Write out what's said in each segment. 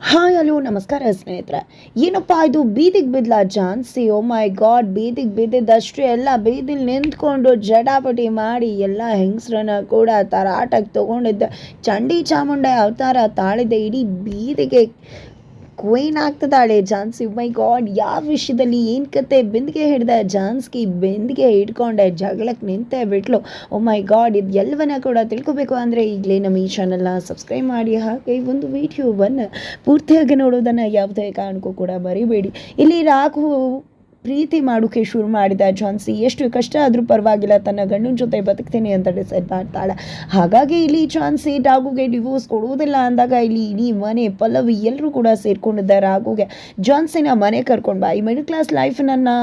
Hi, hello, ನಮಸ್ಕಾರ ಸ್ನೇಹಿತರೆ. ಏನಪ್ಪ ಇದು? ಬೀದಿಗೆ ಬಿದ್ಲ ಜಾನ್ಸಿ ಓ ಮೈ ಗಾಡ್ ಬೀದಿಗೆ ಬಿದ್ದಿದ್ದಷ್ಟು ಎಲ್ಲ ಬೀದಿಲಿ ನಿಂತ್ಕೊಂಡು ಜಟಾಪಟಿ ಮಾಡಿ ಎಲ್ಲ ಹೆಂಗಸ್ರನ್ನ ಕೂಡ ತರಾಟಕ್ಕೆ ತೊಗೊಂಡಿದ್ದ. ಚಂಡಿ ಚಾಮುಂಡ ಅವತಾರ ತಾಳಿದ. ಇಡೀ ಬೀದಿಗೆ ಕ್ವೀನ್ ಆಗ್ತದಾಳೆ ಜಾನ್ಸಿ ಮೈ ಗಾಡ್ ಯಾವ ವಿಷಯದಲ್ಲಿ ಏನು ಕತೆ? ಬಿಂದಿಗೆ ಹಿಡ್ದ ಜಾನ್ಸ್ಕಿ ಬಿಂದಿಗೆ ಹಿಡ್ಕೊಂಡೆ ಜಗಳಕ್ಕೆ ನಿಂತೆ ಬಿಟ್ಲು. ಓ ಮೈ ಗಾಡ್ ಇದು ಎಲ್ಲವನ್ನ ಕೂಡ ತಿಳ್ಕೊಬೇಕು ಅಂದರೆ ಈಗಲೇ ನಮ್ಮ ಈ ಚಾನಲ್ನ ಸಬ್ಸ್ಕ್ರೈಬ್ ಮಾಡಿ. ಹಾಗೆ ಒಂದು ವಿಡಿಯೋವನ್ನು ಪೂರ್ತಿಯಾಗಿ ನೋಡೋದನ್ನು ಯಾವುದೇ ಕಾರಣಕ್ಕೂ ಕೂಡ ಬರಿಬೇಡಿ ಇಲ್ಲಿ ರಾಘು ಪ್ರೀತಿ ಮಾಡೋಕೆ ಶುರು ಮಾಡಿದ ಜಾನ್ಸಿ, ಎಷ್ಟು ಕಷ್ಟ ಆದರೂ ಪರವಾಗಿಲ್ಲ, ತನ್ನ ಗಂಡನ ಜೊತೆ ಬದುಕ್ತೇನೆ ಅಂತ ಡಿಸೈಡ್ ಮಾಡ್ತಾಳೆ. ಹಾಗಾಗಿ ಇಲ್ಲಿ ಜಾನ್ಸಿ ರಾಘುಗೆ ಡಿವೋರ್ಸ್ ಕೊಡುವುದಿಲ್ಲ ಅಂದಾಗ ಇಲ್ಲಿ ಇಡೀ ಮನೆ, ಪಲ್ಲವಿ ಎಲ್ಲರೂ ಕೂಡ ಸೇರ್ಕೊಂಡಿದ್ದ ರಾಘುಗೆ ಜಾನ್ಸಿನ ಮನೆ ಕರ್ಕೊಂಡು ಬಾ. ಈ ಮಿಡಲ್ ಕ್ಲಾಸ್ ಲೈಫ್ನನ್ನು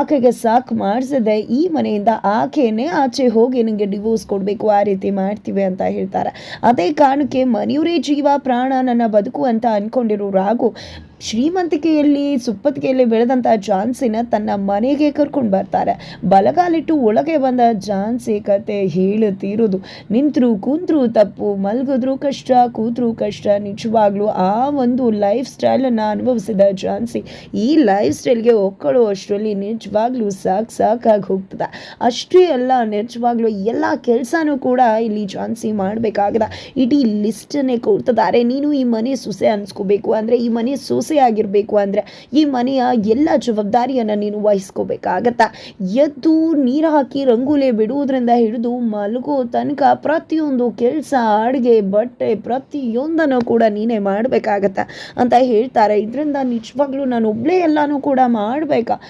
ಆಕೆಗೆ ಸಾಕು ಮಾಡಿಸಿದೆ. ಈ ಮನೆಯಿಂದ ಆಕೆಯೇ ಆಚೆ ಹೋಗಿ ನನಗೆ ಡಿವೋರ್ಸ್ ಕೊಡಬೇಕು, ಆ ರೀತಿ ಮಾಡ್ತೀವಿ ಅಂತ ಹೇಳ್ತಾರೆ. ಅದೇ ಕಾರಣಕ್ಕೆ ಮನೆಯವರೇ ಜೀವ ಪ್ರಾಣ ನನ್ನ ಬದುಕು ಅಂತ ಅಂದ್ಕೊಂಡಿರೋ ರಾಘು ಶ್ರೀಮಂತಿಕೆಯಲ್ಲಿ ಸುಪ್ಪತ್ತಿಗೆಯಲ್ಲಿ ಬೆಳೆದಂಥ ಜಾನ್ಸಿನ ತನ್ನ ಮನೆಗೆ ಕರ್ಕೊಂಡು ಬರ್ತಾರೆ. ಬಲಗಾಲಿಟ್ಟು ಒಳಗೆ ಬಂದ ಜಾನ್ಸಿ ಕತೆ ಹೇಳುತ್ತಿರೋದು ನಿಂತರು ಕೂತ್ರು ತಪ್ಪು, ಮಲಗಿದ್ರು ಕಷ್ಟ, ಕೂತ್ರು ಕಷ್ಟ, ನಿಜವಾಗ್ಲೂ ಆ ಒಂದು ಲೈಫ್ ಸ್ಟೈಲನ್ನು ಅನುಭವಿಸಿದ ಜಾನ್ಸಿ ಈ ಲೈಫ್ ಸ್ಟೈಲ್ಗೆ ಒಕ್ಕಳು ಅಷ್ಟರಲ್ಲಿ ನಿಜವಾಗ್ಲೂ ಸಾಕ್ ಸಾಕಾಗಿ ಹೋಗ್ತದೆ. ಅಷ್ಟೇ ಅಲ್ಲ, ನಿಜವಾಗ್ಲೂ ಎಲ್ಲ ಕೆಲಸನೂ ಕೂಡ ಇಲ್ಲಿ ಜಾನ್ಸಿ ಮಾಡಬೇಕಾಗದ. ಇಡೀ ಲಿಸ್ಟನ್ನೇ ಕೊಡ್ತಿದ್ದಾರೆ ನೀನು ಈ ಮನೆ ಸೊಸೆ ಅನ್ಸ್ಕೋಬೇಕು. ಅಂದರೆ ಈ ಮನೆ ಸೊಸೆ ಆಗಿರಬೇಕು ಅಂದರೆ ಈ ಮನೆಯ ಎಲ್ಲ ಜವಾಬ್ದಾರಿಯನ್ನು ನೀನು ವಹಿಸ್ಕೋಬೇಕಾಗತ್ತಾ? ಎದ್ದು ನೀರು ಹಾಕಿ ರಂಗೋಲಿ ಬಿಡುವುದರಿಂದ ಹಿಡಿದು ಮಲಗೋ ತನಕ ಪ್ರತಿಯೊಂದು ಕೆಲಸ, ಅಡುಗೆ, ಬಟ್ಟೆ ಪ್ರತಿಯೊಂದನ್ನು ಕೂಡ ನೀನೇ ಮಾಡಬೇಕಾಗತ್ತ? ಅಂತ ಹೇಳ್ತಾರೆ. ಇದರಿಂದ ನಿಜವಾಗ್ಲೂ ನಾನು ಒಬ್ಬಳೇ ಎಲ್ಲನೂ ಕೂಡ ಮಾಡಬೇಕಾ?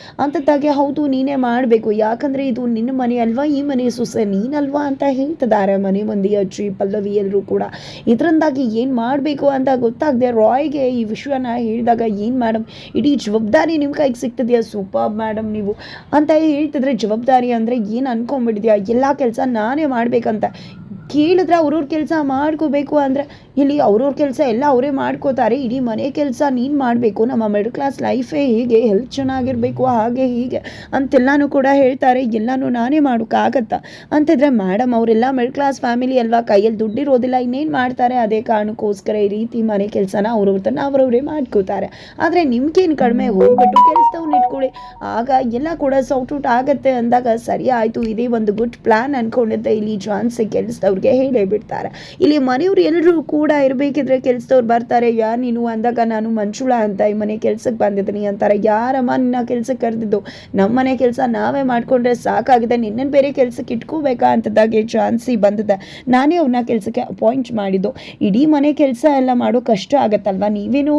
ತಗೆ ಹೌದು, ನೀನೇ ಮಾಡಬೇಕು. ಯಾಕಂದರೆ ಇದು ನಿನ್ನ ಮನೆ ಅಲ್ವಾ? ಈ ಮನೆ ಸೊಸೆ ನೀನಲ್ವಾ? ಅಂತ ಹೇಳ್ತಿದ್ದಾರೆ ಮನೆ ಮಂದಿ ಅಜ್ಜಿ ಪಲ್ಲವಿ ಎಲ್ಲರೂ ಕೂಡ. ಇದರಿಂದಾಗಿ ಏನು ಮಾಡಬೇಕು ಅಂತ ಗೊತ್ತಾಗದೆ ರಾಯ್ಗೆ ಈ ವಿಷಯನ ಹೇಳಿದಾಗ ಏನು ಮೇಡಮ್ ಇಡೀ ಜವಾಬ್ದಾರಿ ನಿಮ್ಮ ಕೈಗೆ ಸಿಗ್ತದೆಯಾ? ಸೂಪರ್ ಮೇಡಮ್ ನೀವು. ಅಂತ ಹೇಳ್ತಿದ್ರೆ ಜವಾಬ್ದಾರಿ ಅಂದರೆ ಏನು ಅನ್ಕೊಂಬಿಟ್ಟಿದ್ಯಾ ಎಲ್ಲ ಕೆಲಸ ನಾನೇ ಮಾಡಬೇಕಂತ. ಕೇಳಿದ್ರೆ ಅವ್ರವ್ರ ಕೆಲಸ ಮಾಡ್ಕೋಬೇಕು ಅಂದರೆ ಇಲ್ಲಿ ಅವ್ರವ್ರ ಕೆಲಸ ಎಲ್ಲ ಅವರೇ ಮಾಡ್ಕೋತಾರೆ, ಇಡೀ ಮನೆ ಕೆಲಸ ನೀನು ಮಾಡಬೇಕು, ನಮ್ಮ ಮಿಡಲ್ ಕ್ಲಾಸ್ ಲೈಫೇ ಹೀಗೆ ಹೆಲ್ತ್ ಚೆನ್ನಾಗಿರಬೇಕು, ಹಾಗೆ ಹೀಗೆ ಅಂತೆಲ್ಲನೂ ಕೂಡ ಹೇಳ್ತಾರೆ, ಎಲ್ಲನೂ ನಾನೇ ಮಾಡೋಕ್ಕಾಗತ್ತಾ? ಅಂತಿದ್ರೆ ಮೇಡಮ್ ಅವರೆಲ್ಲ ಮಿಡಲ್ ಕ್ಲಾಸ್ ಫ್ಯಾಮಿಲಿ ಅಲ್ವಾ, ಕೈಯಲ್ಲಿ ದುಡ್ಡಿರೋದಿಲ್ಲ, ಇನ್ನೇನು ಮಾಡ್ತಾರೆ? ಅದೇ ಕಾರಣಕ್ಕೋಸ್ಕರ ಈ ರೀತಿ ಮನೆ ಕೆಲಸನ ಅವ್ರವ್ರ ತನ್ನ ಅವ್ರವರೇ ಮಾಡ್ಕೋತಾರೆ. ಆದರೆ ನಿಮ್ಗೇನು ಕಡಿಮೆ? ಹೋಗ್ಬಿಟ್ಟು ಕೆಲಸದವ್ನ ಇಟ್ಕೊಳ್ಳಿ. ಆಗ ಎಲ್ಲ ಕೂಡ ಸೌಟ್ ಔಟ್ ಆಗುತ್ತೆ ಅಂದಾಗ ಸರಿ ಆಯಿತು, ಇದೇ ಒಂದು ಗುಡ್ ಪ್ಲ್ಯಾನ್ ಅಂದ್ಕೊಂಡಿದ್ದೆ ಇಲ್ಲಿ ಜಾನ್ಸ್ ಕೆಲಸದವ್ರಿಗೆ ಹೇಳೇ ಬಿಡ್ತಾರೆ. ಇಲ್ಲಿ ಮನೆಯವ್ರು ಎಲ್ಲರೂ ಕೂಡ ಇರಬೇಕಿದ್ರೆ ಕೆಲಸದವ್ರು ಬರ್ತಾರೆ. ಯಾರು ನೀನು? ಅಂದಾಗ ನಾನು ಮಂಜುಳಾ ಅಂತ ಈ ಮನೆ ಕೆಲ್ಸಕ್ಕೆ ಬಂದಿದ್ದೀನಿ ಅಂತಾರೆ. ಯಾರಮ್ಮ ನಿನ್ನ ಕೆಲ್ಸಕ್ಕೆ ಕರೆದಿದ್ದು? ನಮ್ಮ ಮನೆ ಕೆಲಸ ನಾವೇ ಮಾಡಿಕೊಂಡ್ರೆ ಸಾಕಾಗಿದೆ. ನಿನ್ನನ್ನು ಬೇರೆ ಕೆಲಸಕ್ಕೆ ಇಟ್ಕೋಬೇಕಾ ಅಂತದಾಗೆ ಚಾನ್ಸಿ ಬಂದಿದೆ. ನಾನೇ ಅವ್ರನ್ನ ಕೆಲಸಕ್ಕೆ ಅಪಾಯಿಂಟ್ ಮಾಡಿದ್ದು. ಇಡೀ ಮನೆ ಕೆಲಸ ಎಲ್ಲ ಮಾಡೋ ಕಷ್ಟ ಆಗುತ್ತಲ್ವ? ನೀವೇನು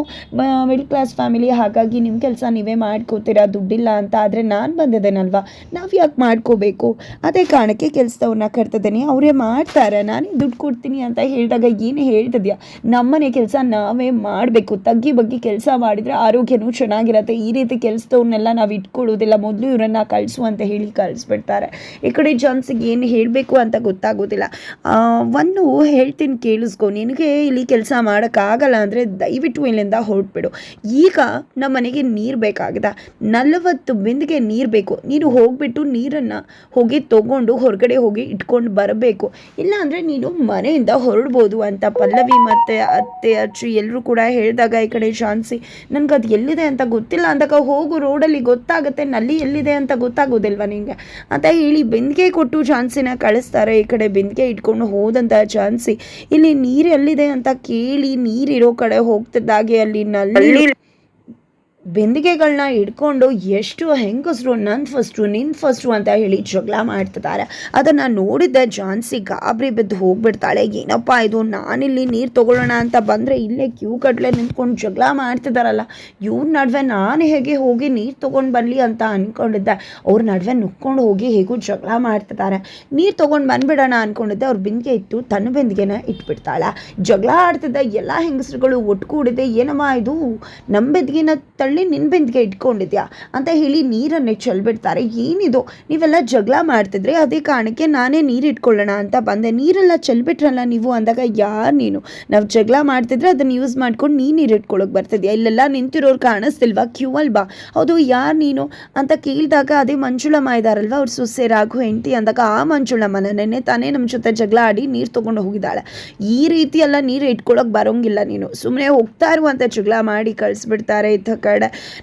ಮಿಡ್ಲ್ ಕ್ಲಾಸ್ ಫ್ಯಾಮಿಲಿ ಹಾಗಾಗಿ ನಿಮ್ಮ ಕೆಲಸ ನೀವೇ ಮಾಡ್ಕೋತೀರಾ? ದುಡ್ಡಿಲ್ಲ ಅಂತ ಆದರೆ ನಾನು ಬಂದಿದ್ದೇನಲ್ವಾ? ನಾವು ಯಾಕೆ ಮಾಡ್ಕೋಬೇಕು? ಅದೇ ಕಾರಣಕ್ಕೆ ಕೆಲಸದವ್ರನ್ನ ಕರ್ತಿದ್ದೀನಿ ಅವರೇ ಮಾಡ್ತಾರೆ. ನಾನೇ ದುಡ್ಡು ಕೊಡ್ತೀನಿ ಅಂತ ಹೇಳಿದಾಗ ಏನು ಹೇಳ್ತಿದ್ಯಾ ನಮ್ಮನೆ ಕೆಲಸ ನಾವೇ ಮಾಡಬೇಕು. ತಗ್ಗಿ ಬಗ್ಗಿ ಕೆಲಸ ಮಾಡಿದರೆ ಆರೋಗ್ಯನೂ ಚೆನ್ನಾಗಿರತ್ತೆ. ಈ ರೀತಿ ಕೆಲಸದವ್ರನ್ನೆಲ್ಲ ನಾವು ಇಟ್ಕೊಳ್ಳೋದಿಲ್ಲ. ಮೊದಲು ಇವರನ್ನು ಕಳಿಸು ಅಂತ ಹೇಳಿ ಕಳಿಸ್ಬಿಡ್ತಾರೆ. ಈ ಕಡೆ ಜಾನ್ಸಿಗೆ ಏನು ಹೇಳಬೇಕು ಅಂತ ಗೊತ್ತಾಗೋದಿಲ್ಲ. ಒಂದು ಹೇಳ್ತೀನಿ ಕೇಳಿಸ್ಕೊ. ನಿನಗೆ ಇಲ್ಲಿ ಕೆಲಸ ಮಾಡೋಕ್ಕಾಗಲ್ಲ ಅಂದರೆ ದಯವಿಟ್ಟು ಇಲ್ಲಿಂದ ಹೊರಟ್ಬಿಡು. ಈಗ ನಮ್ಮ ಮನೆಗೆ ನೀರು ಬೇಕಾಗಿದೆ. ನಲವತ್ತು ಬಿಂದಿಗೆ ನೀರು ಬೇಕು. ನೀನು ಹೋಗಿಬಿಟ್ಟು ನೀರನ್ನು ಹೋಗಿ ತೊಗೊಂಡು ಹೊರಗಡೆ ಹೋಗಿ ಇಟ್ಕೊಂಡು ಬರಬೇಕು. ಇಲ್ಲ ಅಂದರೆ ನೀನು ಮನೆಯಿಂದ ಹೊರಡ್ಬೋದು ಅಂತ ಪಲ್ಲವಿ ಮತ್ತು ಅತ್ತೆ ಅಚ್ಚು ಎಲ್ಲರೂ ಕೂಡ ಹೇಳಿದಾಗ ಈ ಕಡೆ ಶಾನ್ಸಿ ನನಗೆ ಅದು ಎಲ್ಲಿದೆ ಅಂತ ಗೊತ್ತಿಲ್ಲ ಅಂದಾಗ ಹೋಗು ರೋಡಲ್ಲಿ ಗೊತ್ತಾಗುತ್ತೆ, ನಲ್ಲಿ ಎಲ್ಲಿದೆ ಅಂತ ಗೊತ್ತಾಗೋದಿಲ್ವಾ ನಿಮಗೆ ಅಂತ ಹೇಳಿ ಬೆಂದಿಗೆ ಕೊಟ್ಟು ಶಾನ್ಸಿನ ಕಳಿಸ್ತಾರೆ, ಈ ಕಡೆ ಬೆಂದಿಗೆ ಇಟ್ಕೊಂಡು ಹೋದಂಥ ಶಾನ್ಸಿ ಇಲ್ಲಿ ನೀರು ಎಲ್ಲಿದೆ ಅಂತ ಕೇಳಿ ನೀರಿರೋ ಕಡೆ ಹೋಗ್ತಿದ್ದಾಗೆ ಅಲ್ಲಿ ನಲ್ಲಿ ಬೆಂದಿಗೆಗಳನ್ನ ಹಿಡ್ಕೊಂಡು ಎಷ್ಟು ಹೆಂಗಸರು ನನ್ನ ಫಸ್ಟು ನಿನ್ನ ಫಸ್ಟು ಅಂತ ಹೇಳಿ ಜಗಳ ಮಾಡ್ತಿದ್ದಾರೆ ಅದನ್ನು ನೋಡಿದ್ದೆ ಜಾನ್ಸಿ ಗಾಬರಿ ಬಿದ್ದು ಹೋಗ್ಬಿಡ್ತಾಳೆ. ಏನಪ್ಪ ಇದು? ನಾನಿಲ್ಲಿ ನೀರು ತೊಗೊಳ್ಳೋಣ ಅಂತ ಬಂದರೆ ಇಲ್ಲೇ ಕ್ಯೂ ಕಡಲೆ ನಿಂತ್ಕೊಂಡು ಜಗಳ ಮಾಡ್ತಿದ್ದಾರಲ್ಲ ಇವ್ರ ನಡುವೆ ನಾನು ಹೇಗೆ ಹೋಗಿ ನೀರು ತೊಗೊಂಡು ಬರಲಿ ಅಂತ ಅಂದ್ಕೊಂಡಿದ್ದೆ ಅವ್ರ ನಡುವೆ ನುಕ್ಕೊಂಡು ಹೋಗಿ ಹೇಗೂ ಜಗಳ ಮಾಡ್ತಿದ್ದಾರೆ ನೀರು ತೊಗೊಂಡು ಬಂದುಬಿಡೋಣ ಅಂದ್ಕೊಂಡಿದ್ದೆ ಅವ್ರ ಬಿಂದಿಗೆ ಇತ್ತು ತನ್ನ ಬಿಂದಿಗೆನ ಇಟ್ಬಿಡ್ತಾಳೆ. ಜಗಳ ಆಡ್ತಿದ್ದ ಎಲ್ಲ ಹೆಂಗಸರುಗಳು ಒಟ್ಕೂಡಿದೆ ಏನಮ್ಮ ಇದು? ನಮ್ಮ ಬಿಂದಿಗೆನ ತಳ್ಳಿ ನಿನ್ನ ಬಿಂದಿಗೆ ಇಟ್ಕೊಂಡಿದ್ಯಾ? ಅಂತ ಹೇಳಿ ನೀರನ್ನೇ ಚೆಲ್ಬಿಡ್ತಾರೆ. ಏನಿದು? ನೀವೆಲ್ಲ ಜಗಳ ಮಾಡ್ತಿದ್ರೆ, ಅದೇ ಕಾರಣಕ್ಕೆ ನಾನೇ ನೀರು ಇಟ್ಕೊಳ್ಳೋಣ ಅಂತ ಬಂದೆ. ನೀರೆಲ್ಲ ಚೆಲ್ಬಿಟ್ರಲ್ಲ ನೀವು ಅಂದಾಗ ಯಾರು ನೀನು? ನಾವು ಜಗಳ ಮಾಡ್ತಿದ್ರೆ ಅದನ್ನು ಯೂಸ್ ಮಾಡ್ಕೊಂಡು ನೀ ನೀರು ಇಟ್ಕೊಳ್ಳೋಕೆ ಬರ್ತಿದ್ಯಾ? ಇಲ್ಲೆಲ್ಲ ನಿಂತಿರೋರು ಕಾಣಿಸ್ತಿಲ್ವಾ? ಕ್ಯೂ ಅಲ್ವಾ? ಹೌದು, ಯಾರು ನೀನು? ಅಂತ ಕೇಳಿದಾಗ ಅದೇ ಮಂಜುಳಮ್ಮ ಇದ್ದಾರಲ್ವ ಅವ್ರು ಸೊಸೆ ರಾಘು, ಹೆಂಡತಿ ಅಂದಾಗ ಆ ಮಂಜುಳಮ್ಮನ ನೆನ್ನೆ ತಾನೇ ನಮ್ಮ ಜೊತೆ ಜಗಳ ಆಡಿ ನೀರು ತೊಗೊಂಡು ಹೋಗಿದ್ದಾಳೆ. ಈ ರೀತಿ ಎಲ್ಲ ನೀರು ಇಟ್ಕೊಳ್ಳೋಕೆ ಬರೋಂಗಿಲ್ಲ ನೀನು. ಸುಮ್ಮನೆ ಹೋಗ್ತಾ ಇರುವಂಥ ಜಗಳ ಮಾಡಿ ಕಳಿಸ್ಬಿಡ್ತಾರೆ, ಇದ್ದ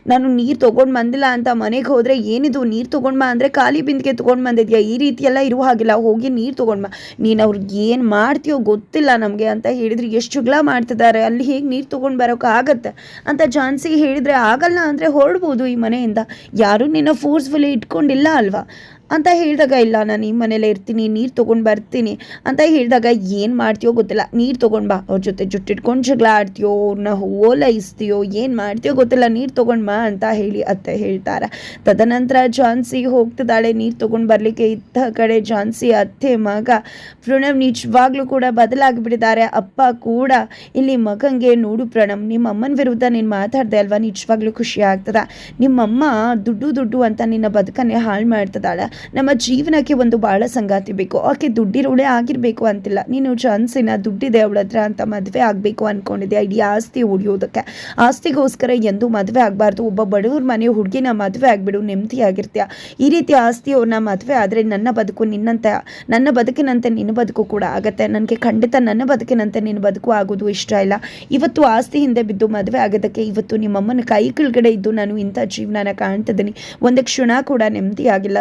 ನಾನು ನೀರು ತೊಗೊಂಡು ಬಂದಿಲ್ಲ ಅಂತ ಮನೆಗೆ ಹೋದರೆ ಏನಿದು? ನೀರು ತೊಗೊಂಡು ಬಾ ಅಂದರೆ ಖಾಲಿ ಬಿಂದಿಗೆ ತೊಗೊಂಡು ಬಂದಿದ್ಯಾ? ಈ ರೀತಿ ಎಲ್ಲ ಇರುವ ಹಾಗಿಲ್ಲ. ಹೋಗಿ ನೀರು ತೊಗೊಂಡು ಬಾ. ನೀನು ಅವ್ರಿಗೆ ಏನು ಮಾಡ್ತೀಯೋ ಗೊತ್ತಿಲ್ಲ ನಮಗೆ ಅಂತ ಹೇಳಿದ್ರೆ. ಎಷ್ಟು ಜಗಳ ಮಾಡ್ತಿದ್ದಾರೆ ಅಲ್ಲಿ ಹೇಗೆ ನೀರು ತೊಗೊಂಡು ಬರೋಕೆ ಆಗತ್ತೆ? ಅಂತ ಜಾನ್ಸಿ ಹೇಳಿದರೆ, ಆಗಲ್ಲ ಅಂದರೆ ಹೊರಡ್ಬೋದು ಈ ಮನೆಯಿಂದ. ಯಾರೂ ನಿನ್ನ ಫೋರ್ಸ್ಫುಲಿ ಇಟ್ಕೊಂಡಿಲ್ಲ ಅಲ್ವಾ? ಅಂತ ಹೇಳಿದಾಗ, ಇಲ್ಲ, ನಾನು ಈ ಮನೇಲೇ ಇರ್ತೀನಿ, ನೀರು ತೊಗೊಂಡು ಬರ್ತೀನಿ. ಅಂತ ಹೇಳಿದಾಗ, ಏನು ಮಾಡ್ತೀಯೋ ಗೊತ್ತಿಲ್ಲ. ನೀರು ತೊಗೊಂಡು ಬಾ. ಅವ್ರ ಜೊತೆ ಜುಟ್ಟಿಟ್ಕೊಂಡು ಜಗಳ ಆಡ್ತೀಯೋ ಅವ್ರನ್ನ ಓಲೈಸ್ತೀಯೋ ಏನು ಮಾಡ್ತೀಯೋ ಗೊತ್ತಿಲ್ಲ. ನೀರು ತೊಗೊಂಡು ಬಾ ಅಂತ ಹೇಳಿ ಅತ್ತೆ ಹೇಳ್ತಾರೆ. ತದನಂತರ ಜಾನ್ಸಿ ಹೋಗ್ತಿದ್ದಾಳೆ. ನೀರು ತೊಗೊಂಡು ಬರಲಿಕ್ಕೆ ಇದ್ದ ಕಡೆ ಜಾನ್ಸಿ ಅತ್ತೆ ಮಗ ಪ್ರಣವ್ ನಿಜವಾಗ್ಲೂ ಕೂಡ ಬದಲಾಗಿಬಿಟ್ಟಿದ್ದಾರೆ. ಅಪ್ಪ ಕೂಡ ಇಲ್ಲಿ ಮಗಂಗೆ, ನೋಡು ಪ್ರಣವ್ ನಿಮ್ಮ ಅಮ್ಮನ ವಿರುದ್ಧ ನೀನು ಮಾತಾಡ್ದೆ ಅಲ್ವಾ? ನಿಜವಾಗ್ಲೂ ಖುಷಿ ಆಗ್ತದ. ನಿಮ್ಮಮ್ಮ ದುಡ್ಡು ದುಡ್ಡು ಅಂತ ನಿನ್ನ ಬದುಕನ್ನೇ ಹಾಳು ಮಾಡ್ತಿದ್ದಾಳೆ. ನಮ್ಮ ಜೀವನಕ್ಕೆ ಒಂದು ಬಾಳ ಸಂಗಾತಿ ಬೇಕು. ಆಕೆ ದುಡ್ಡಿರೋಳೆ ಆಗಿರಬೇಕು ಅಂತಿಲ್ಲ. ನೀನು ಚಾನ್ಸಿನ ದುಡ್ಡಿದೆ ಅವಳ ಹತ್ರ ಅಂತ ಮದುವೆ ಆಗಬೇಕು ಅಂದ್ಕೊಂಡಿದ್ದೆ ಇಡೀ ಆಸ್ತಿ ಉಳಿಯೋದಕ್ಕೆ. ಆಸ್ತಿಗೋಸ್ಕರ ಎಂದು ಮದುವೆ ಆಗಬಾರ್ದು. ಒಬ್ಬ ಬಡವ್ರ ಮನೆ ಹುಡುಗಿನ ಮದುವೆ ಆಗಿಬಿಡು. ನೆಮ್ಮದಿಯಾಗಿರ್ತೀಯ. ಈ ರೀತಿ ಆಸ್ತಿಯವ್ರನ್ನ ಮದುವೆ ಆದರೆ ನನ್ನ ಬದುಕು ನಿನ್ನಂತ, ನನ್ನ ಬದುಕಿನಂತೆ ನಿನ್ನ ಬದುಕು ಕೂಡ ಆಗುತ್ತೆ. ನನಗೆ ಖಂಡಿತ ನನ್ನ ಬದುಕಿನಂತೆ ನಿನ್ನ ಬದುಕು ಆಗೋದು ಇಷ್ಟ ಇಲ್ಲ. ಇವತ್ತು ಆಸ್ತಿ ಹಿಂದೆ ಬಿದ್ದು ಮದುವೆ ಆಗೋದಕ್ಕೆ ಇವತ್ತು ನಿಮ್ಮಮ್ಮನ ಕೈ ಕೆಳಗಡೆ ಇದ್ದು ನಾನು ಇಂಥ ಜೀವನನ ಕಾಣ್ತಿದ್ದೀನಿ. ಒಂದು ಕ್ಷಣ ಕೂಡ ನೆಮ್ಮದಿಯಾಗಿಲ್ಲ.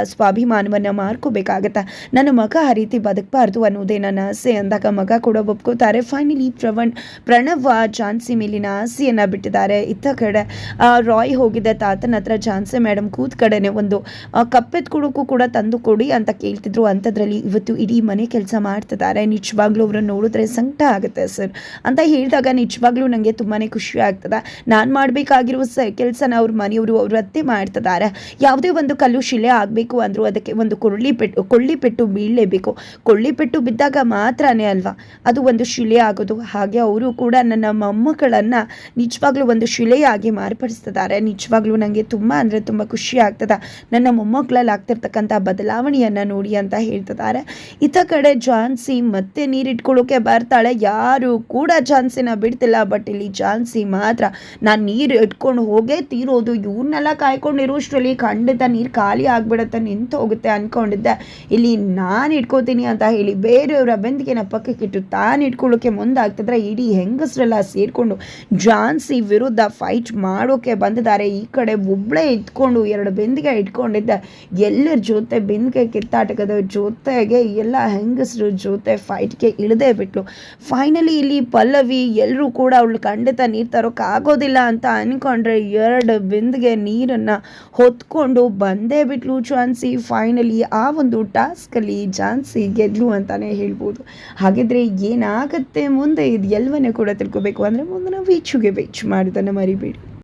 ಸ್ವಾಭಿಮಾನವನ್ನು ಮಾರ್ಕೋಬೇಕಾಗತ್ತಾ? ನನ್ನ ಮಗ ಆ ರೀತಿ ಬದುಕಬಾರ್ದು ಅನ್ನೋದೇ ನನ್ನ ಆಸೆ. ಅಂದಾಗ ಮಗ ಕೂಡ ಒಪ್ಕೋತಾರೆ. ಫೈನಲಿ ಪ್ರವಣ್, ಪ್ರಣವ್ ಜಾನ್ಸಿ ಮೇಲಿನ ಆಸೆಯನ್ನು ಬಿಟ್ಟಿದ್ದಾರೆ. ಇತ್ತ ಕಡೆ ರಾಯ್ ಹೋಗಿದ್ದ ತಾತನ ಹತ್ರ ಝಾನ್ಸಿ ಮೇಡಮ್ ಕೂತ್ ಕಡೆನೆ ಒಂದು ಕಪ್ಪೆದ ಕುಡಕ್ಕೂ ಕೂಡ ತಂದು ಕೊಡಿ ಅಂತ ಕೇಳ್ತಿದ್ರು. ಅಂಥದ್ರಲ್ಲಿ ಇವತ್ತು ಇಡೀ ಮನೆ ಕೆಲಸ ಮಾಡ್ತಿದ್ದಾರೆ. ನಿಜವಾಗ್ಲೂ ಅವ್ರನ್ನ ನೋಡಿದ್ರೆ ಸಂಕಟ ಆಗುತ್ತೆ ಸರ್. ಅಂತ ಹೇಳಿದಾಗ ನಿಜವಾಗ್ಲೂ ನನಗೆ ತುಂಬಾ ಖುಷಿ ಆಗ್ತದೆ. ನಾನು ಮಾಡಬೇಕಾಗಿರುವ ಕೆಲಸನ ಅವ್ರ ಮನೆಯವರು ಅವ್ರ ಅತ್ತೆ ಮಾಡ್ತಿದ್ದಾರೆ. ಯಾವುದೇ ಒಂದು ಕಲ್ಲು ಶಿಲೆ ಆಗಬೇಕು ಅಂದರೂ ಒಂದು ಕೊಳ್ಳಿ ಪೆಟ್ಟು ಕೊಳ್ಳಿ ಪೆಟ್ಟು ಬೀಳಲೇಬೇಕು. ಕೊಳ್ಳಿ ಪೆಟ್ಟು ಬಿದ್ದಾಗ ಮಾತ್ರನೇ ಅಲ್ವಾ? ಅದು ಒಂದು ಶಿಲೆ ಆಗೋದು. ಹಾಗೆ ಅವರು ಕೂಡ ನನ್ನ ಮೊಮ್ಮಕ್ಕಳನ್ನು ನಿಜವಾಗ್ಲೂ ಒಂದು ಶಿಲೆಯಾಗಿ ಮಾರ್ಪಡಿಸ್ತಿದ್ದಾರೆ. ನಿಜವಾಗ್ಲೂ ನನಗೆ ತುಂಬ ಅಂದರೆ ತುಂಬ ಖುಷಿ ಆಗ್ತದೆ. ನನ್ನ ಮೊಮ್ಮಕ್ಕಳಲ್ಲಿ ಆಗ್ತಿರ್ತಕ್ಕಂಥ ಬದಲಾವಣೆಯನ್ನು ನೋಡಿ ಅಂತ ಹೇಳ್ತಿದ್ದಾರೆ. ಇತ ಕಡೆ ಝಾನ್ಸಿ ಮತ್ತೆ ನೀರಿಟ್ಕೊಳ್ಳೋಕೆ ಬರ್ತಾಳೆ. ಯಾರು ಕೂಡ ಝಾನ್ಸಿನ ಬಿಡ್ತಿಲ್ಲ. ಬಟ್ ಇಲ್ಲಿ ಝಾನ್ಸಿ ಮಾತ್ರ ನಾನು ನೀರು ಇಟ್ಕೊಂಡು ಹೋಗೇ ತೀರೋದು. ಇವ್ರನ್ನೆಲ್ಲ ಕಾಯ್ಕೊಂಡಿರೋಷ್ಟರಲ್ಲಿ ಖಂಡಿತ ನೀರು ಖಾಲಿ ಆಗ್ಬಿಡತ್ತೆ. ನಿಂತು ಹೋಗುತ್ತೆ ಅನ್ಕೊಂಡಿದ್ದೆ. ಇಲ್ಲಿ ನಾನು ಇಟ್ಕೋತೀನಿ ಅಂತ ಹೇಳಿ ಬೇರೆಯವರ ಬೆಂದಿಗೆನ ಪಕ್ಕಕ್ಕಿಟ್ಟು ತಾನು ಇಟ್ಕೊಳ್ಳೋಕ್ಕೆ ಮುಂದಾಗ್ತಿದ್ರೆ ಇಡೀ ಹೆಂಗಸರೆಲ್ಲ ಸೇರಿಕೊಂಡು ಜಾನ್ಸಿ ವಿರುದ್ಧ ಫೈಟ್ ಮಾಡೋಕ್ಕೆ ಬಂದಿದ್ದಾರೆ. ಈ ಕಡೆ ಒಬ್ಬಳೇ ಇಟ್ಕೊಂಡು ಎರಡು ಬೆಂದಿಗೆ ಇಟ್ಕೊಂಡಿದ್ದೆ. ಎಲ್ಲರ ಜೊತೆ ಬೆಂದಿಗೆ ಕಿತ್ತಾಟಕದ ಜೊತೆಗೆ ಎಲ್ಲ ಹೆಂಗಸರು ಜೊತೆ ಫೈಟ್ಗೆ ಇಳದೇ ಬಿಟ್ಲು. ಫೈನಲಿ ಇಲ್ಲಿ ಪಲ್ಲವಿ ಎಲ್ಲರೂ ಕೂಡ ಅವಳು ಖಂಡಿತ ನೀರು ತರೋಕ್ಕಾಗೋದಿಲ್ಲ ಅಂತ ಅಂದ್ಕೊಂಡ್ರೆ ಎರಡು ಬಿಂದಿಗೆ ನೀರನ್ನು ಹೊತ್ಕೊಂಡು ಬಂದೇ ಬಿಟ್ಲು ಝಾನ್ಸಿ ಫೈನಲಿ ಆ ಒಂದು ಟಾಸ್ಕಲ್ಲಿ ಜಾನ್ಸಿ ಗೆದ್ಲು ಅಂತಲೇ ಹೇಳ್ಬೋದು. ಹಾಗಿದ್ರೆ ಏನಾಗುತ್ತೆ ಮುಂದೆ ಇದು ಎಲ್ಲವನ್ನೂ ಕೂಡ ತಿಳ್ಕೊಬೇಕು. ಅಂದರೆ ಮುಂದಿನ ವೀಚುಗೆ ವೀಚ್ ಮಾಡೋದನ್ನು ಮರಿಬೇಡಿ.